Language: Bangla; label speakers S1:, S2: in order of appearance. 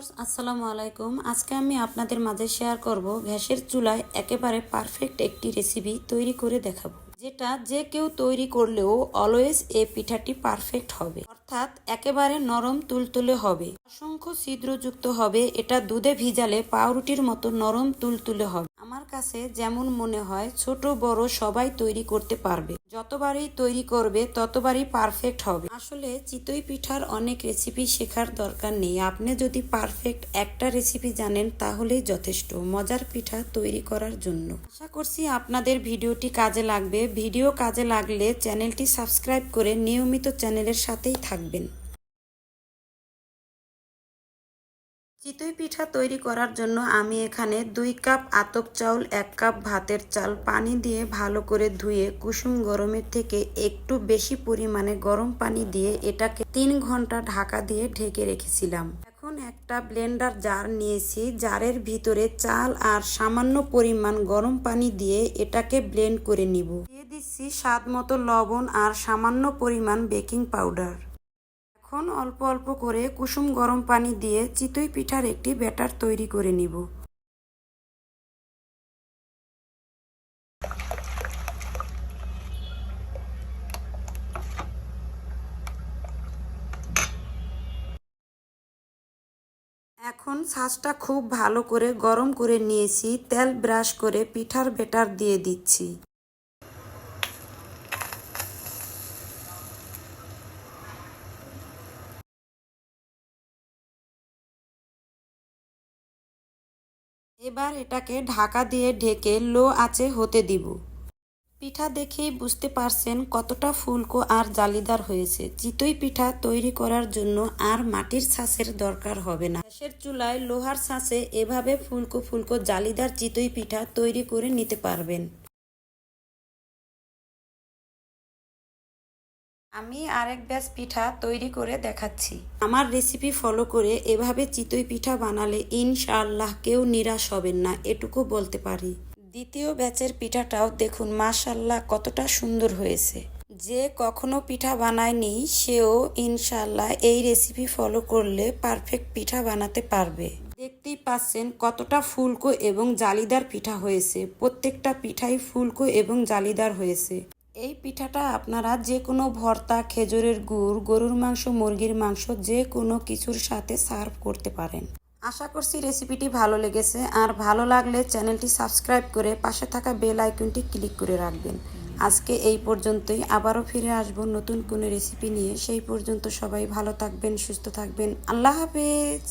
S1: ভিউয়ার্স, আসসালামু আলাইকুম। আজকে আমি আপনাদের মাঝে শেয়ার করব গ্যাসের চুলায় একেবারে পারফেক্ট একটি রেসিপি তৈরি করে দেখাবো, যেটা যে কেউ তৈরি করলেও অলওয়েজ এ পিঠাটি পারফেক্ট হবে, অর্থাৎ একেবারে নরম তুলতুলে হবে। অসংখ্য ছিদ্রযুক্ত হবে, এটা দুধে ভিজালে পাউরুটির মতো নরম তুলতুলে হবে। আমার কাছে যেমন মনে হয়, ছোট, বড় সবাই তৈরি করতে পারবে। যতবারই তৈরি করবে, ততবারই পারফেক্ট হবে। আসলে চিতই পিঠার অনেক রেসিপি শেখার দরকার নেই। আপনি যদি পারফেক্ট একটা রেসিপি জানেন, তাহলেই যথেষ্ট। মজার পিঠা তৈরি করার জন্য। আশা করছি আপনাদের ভিডিওটি কাজে লাগবে। ভিডিও কাজে লাগলে চ্যানেলটি সাবস্ক্রাইব করে নিয়মিত চ্যানেলের সাথেই থাকবেন। চিতই পিঠা তৈরি করার জন্য আমি এখানে দুই কাপ আতপ চাউল, এক কাপ ভাতের চাল, পানি দিয়ে ভালো করে ধুয়ে কুসুম গরমের থেকে একটু বেশি পরিমাণে গরম পানি দিয়ে এটাকে তিন ঘণ্টা ঢাকা দিয়ে ঢেকে রেখেছিলাম। এখন একটা ব্লেন্ডার জার নিয়েছি, জারের ভিতরে চাল আর সামান্য পরিমাণ গরম পানি দিয়ে এটাকে ব্লেন্ড করে নিব। দিয়ে দিচ্ছি স্বাদ মতো লবণ আর সামান্য পরিমাণ বেকিং পাউডার। এখন অল্প অল্প করে কুসুম গরম পানি দিয়ে চিতই পিঠার একটি ব্যাটার তৈরি করে নিব। এখন ছাঁচটা খুব ভালো করে গরম করে নিয়েছি, তেল ব্রাশ করে পিঠার ব্যাটার দিয়ে দিচ্ছি। এবার এটাকে ঢাকা দিয়ে ঢেকে লো আঁচে হতে দিব। পিঠা দেখেই বুঝতে পারছেন কতটা ফুলকো আর জালিদার হয়েছে। চিতই পিঠা তৈরি করার জন্য আর মাটির ছাঁচের দরকার হবে না। গ্যাসের চুলায় লোহার ছাঁচে এভাবে ফুলকো ফুলকো জালিদার চিতই পিঠা তৈরি করে নিতে পারবেন। আমি আরেক ব্যাচ পিঠা তৈরি করে দেখাচ্ছি। আমার রেসিপি ফলো করে এভাবে চিতই পিঠা বানালে ইনশাআল্লাহ কেউ নিরাশ হবেন না, এটুকু বলতে পারি। দ্বিতীয় ব্যাচের পিঠাটাও দেখুন মাশাল্লাহ কতটা সুন্দর হয়েছে। যে কখনো পিঠা বানায়নি, সেও ইনশাল্লাহ এই রেসিপি ফলো করলে পারফেক্ট পিঠা বানাতে পারবে। দেখতেই পাচ্ছেন কতটা ফুলকো এবং জালিদার পিঠা হয়েছে। প্রত্যেকটা পিঠাই ফুলকো এবং জালিদার হয়েছে। এই পিঠাটা আপনারা যে কোনো ভর্তা, খেজুরের গুড়, গরুর মাংস, মুরগির মাংস, যে কোনো কিছুর সাথে সার্ভ করতে পারেন। আশা করছি রেসিপিটি ভালো লেগেছে। আর ভালো লাগলে চ্যানেলটি সাবস্ক্রাইব করে পাশে থাকা বেল আইকনটি ক্লিক করে রাখবেন। আজকে এই পর্যন্তই। আবারও ফিরে আসব নতুন কোনো রেসিপি নিয়ে। সেই পর্যন্ত সবাই ভালো থাকবেন, সুস্থ থাকবেন। আল্লাহ হাফেজ।